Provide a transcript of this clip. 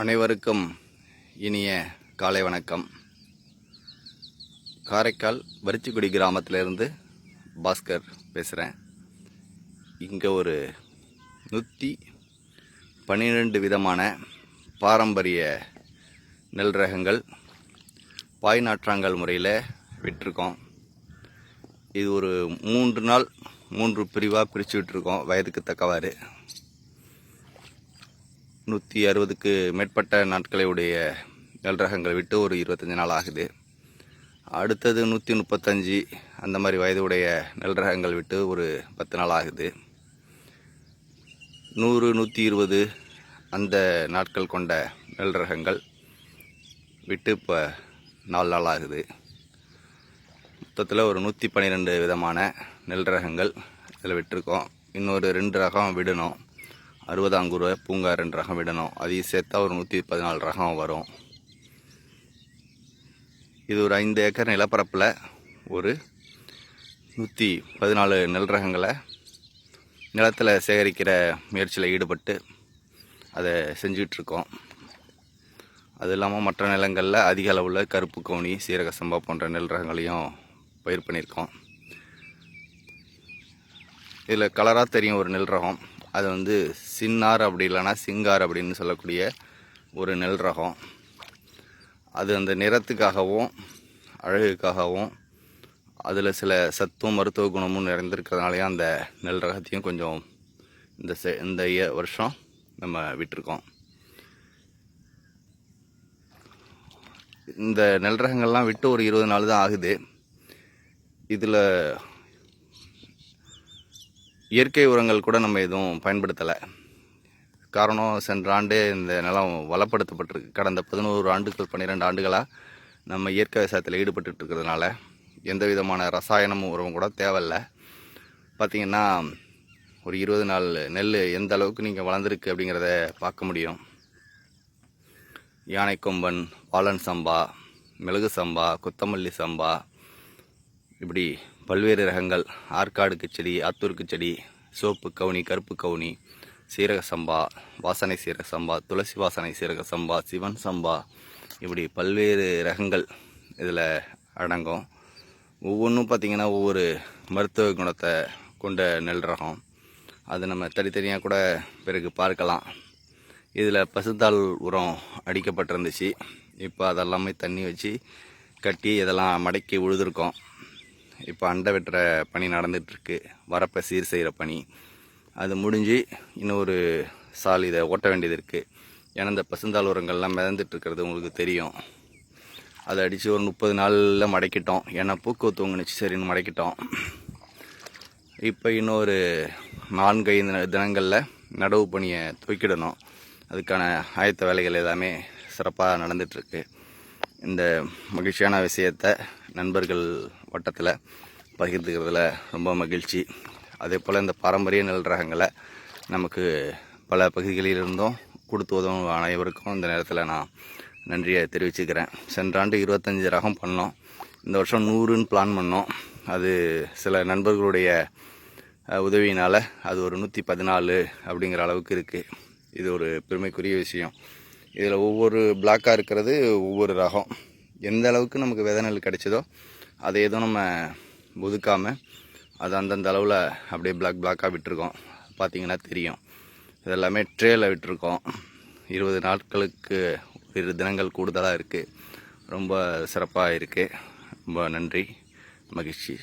அனைவருக்கும் இனிய காலை வணக்கம். காரைக்கால் வரிச்சிக்குடி கிராமத்திலிருந்து பாஸ்கர் பேசுகிறேன் இங்கே ஒரு நூற்றி பன்னிரெண்டு விதமான பாரம்பரிய நெல் ரகங்கள் பாய் நாற்றாங்கல் முறையில் விட்டுருக்கோம். இது ஒரு மூன்று நாள் மூன்று பிரிவாக பிரித்து விட்டுருக்கோம் வயதுக்கு தக்கவாறு. நூற்றி அறுபதுக்கு மேற்பட்ட நாட்களை உடைய நெல் ரகங்கள் விட்டு ஒரு இருபத்தஞ்சி நாள் ஆகுது. அடுத்தது நூற்றி முப்பத்தஞ்சு அந்த மாதிரி வயதுடைய நெல் ரகங்கள் விட்டு ஒரு பத்து நாள் ஆகுது. நூறு நூற்றி இருபது அந்த நாட்கள் கொண்ட நெல் ரகங்கள் விட்டு இப்போ நாலு நாள் ஆகுது. மொத்தத்தில் ஒரு நூற்றி பன்னிரெண்டு விதமான நெல் ரகங்கள் இதில் விட்டுருக்கோம். இன்னொரு ரெண்டு ரகம் விடணும். அறுபதாங்கூரை பூங்கா ரெண்டு ரகம் விடணும் அதையும் சேர்த்தா ஒரு நூற்றி பதினாலு ரகம் வரும். இது ஒரு ஐந்து ஏக்கர் நிலப்பரப்பில் ஒரு நூற்றி பதினாலு நெல் ரகங்களை நிலத்தில் சேகரிக்கிற முயற்சியில் ஈடுபட்டு அதை செஞ்சிகிட்ருக்கோம் அது இல்லாமல் மற்ற நிலங்களில் அதிக அளவில் கருப்பு கவுனி சீரக சம்பா போன்ற நெல் ரகங்களையும் பயிர் பண்ணியிருக்கோம். இதில் கலராக தெரியும் ஒரு நெல் ரகம். அது வந்து சின்னார் அப்படி இல்லைன்னா சிங்கார் அப்படின்னு சொல்லக்கூடிய ஒரு நெல் ரகம். அது அந்த நிறத்துக்காகவும் அழகுக்காகவும் அதில் சில சத்துவம் மருத்துவ குணமும் நிறைந்திருக்கிறதுனாலே அந்த நெல் ரகத்தையும் கொஞ்சம் இந்த செ இந்த வருஷம் நம்ம விட்டுருக்கோம். இந்த நெல் ரகங்கள்லாம் விட்டு ஒரு இருபது நாள் தான் ஆகுது. இதில் இயற்கை உரங்கள் கூட நம்ம எதுவும் பயன்படுத்தலை. காரணம் சென்ற ஆண்டு இந்த நிலம் வளப்படுத்தப்பட்டிருக்கு. கடந்த பதினோரு ஆண்டுகள் பன்னிரெண்டு ஆண்டுகளாக நம்ம இயற்கை விவசாயத்தில் ஈடுபட்டு இருக்கிறதுனால எந்த விதமான ரசாயனமும் உரமும் கூட தேவையில்ல. பார்த்திங்கன்னா ஒரு இருபது நாள் நெல் எந்த அளவுக்கு நீங்கள் வளர்ந்துருக்கு அப்படிங்கிறத பார்க்க முடியும். யானை கொம்பன் பாலன் சம்பா மிளகு சம்பா கொத்தமல்லி சம்பா இப்படி பல்வேறு ரகங்கள் ஆற்காடுக்கு செடி ஆத்தூருக்கு செடி சோப்பு கவுனி கருப்பு கவுனி சீரக சம்பா வாசனை சீரக சம்பா துளசி வாசனை சீரக சம்பா சிவன் சம்பா இப்படி பல்வேறு ரகங்கள் இதில் அடங்கும். ஒவ்வொன்றும் பார்த்திங்கன்னா ஒவ்வொரு மருத்துவ குணத்தை கொண்ட நெல் ரகம். அது நம்ம தனித்தனியாக கூட பிறகு பார்க்கலாம். இதில் பசுத்தாள் உரம் அடிக்கப்பட்டிருந்துச்சு. இப்போ அதெல்லாமே தண்ணி வச்சு கட்டி இதெல்லாம் மடக்கி உழுதுருக்கோம். இப்போ அண்டை வெட்டுற பணி நடந்துகிட்ருக்கு. வரப்பை சீர் செய்கிற பணி. அது முடிஞ்சு இன்னொரு சால் இதை ஓட்ட வேண்டியது இருக்குது ஏன்னா இந்த பசுந்தாள் உரங்கள்லாம் மிதந்துட்டுருக்கிறது உங்களுக்கு தெரியும். அதை அடித்து ஒரு முப்பது நாளில் மடக்கிட்டோம். ஏன்னா பூக்கு தூங்குனுச்சு சரின்னு மடக்கிட்டோம். இப்போ இன்னொரு நான்கு ஐந்து தினங்களில் நடவு பணியை தூக்கிடணும். அதுக்கான ஆயத்த வேலைகள் எல்லாமே சிறப்பாக நடந்துகிட்ருக்கு இந்த மகிழ்ச்சியான விஷயத்தை நண்பர்கள் வட்டத்தில் பகிர்ந்துக்கிறதுல ரொம்ப மகிழ்ச்சி. அதே போல் இந்த பாரம்பரிய நெல் ரகங்களை நமக்கு பல பகுதிகளிலிருந்தும் கொடுத்து உதவும் அனைவருக்கும் இந்த நேரத்தில் நான் நன்றியை தெரிவிச்சுக்கிறேன். சென்ற ஆண்டு இருபத்தஞ்சி ரகம் பண்ணோம். இந்த வருஷம் நூறுன்னு பிளான் பண்ணோம். அது சில நண்பர்களுடைய உதவியினால் அது ஒரு நூற்றி பதினாலு அப்படிங்கிற அளவுக்கு இருக்குது இது ஒரு பெருமைக்குரிய விஷயம். இதில் ஒவ்வொரு பிளாக்காக இருக்கிறது ஒவ்வொரு ரகம். எந்த அளவுக்கு நமக்கு விதை நெல் கிடைச்சதோ அதை எதுவும் நம்ம ஒதுக்காமல் அது அந்தந்த அளவில் அப்படியே பிளாக் பிளாக்காக விட்டுருக்கோம். பார்த்தீங்கன்னா தெரியும். இதெல்லாமே ட்ரேயில் விட்டுருக்கோம். இருபது நாட்களுக்கு இரு தினங்கள் கூடுதலாக இருக்குது ரொம்ப சிறப்பாக இருக்குது ரொம்ப நன்றி. மகிழ்ச்சி.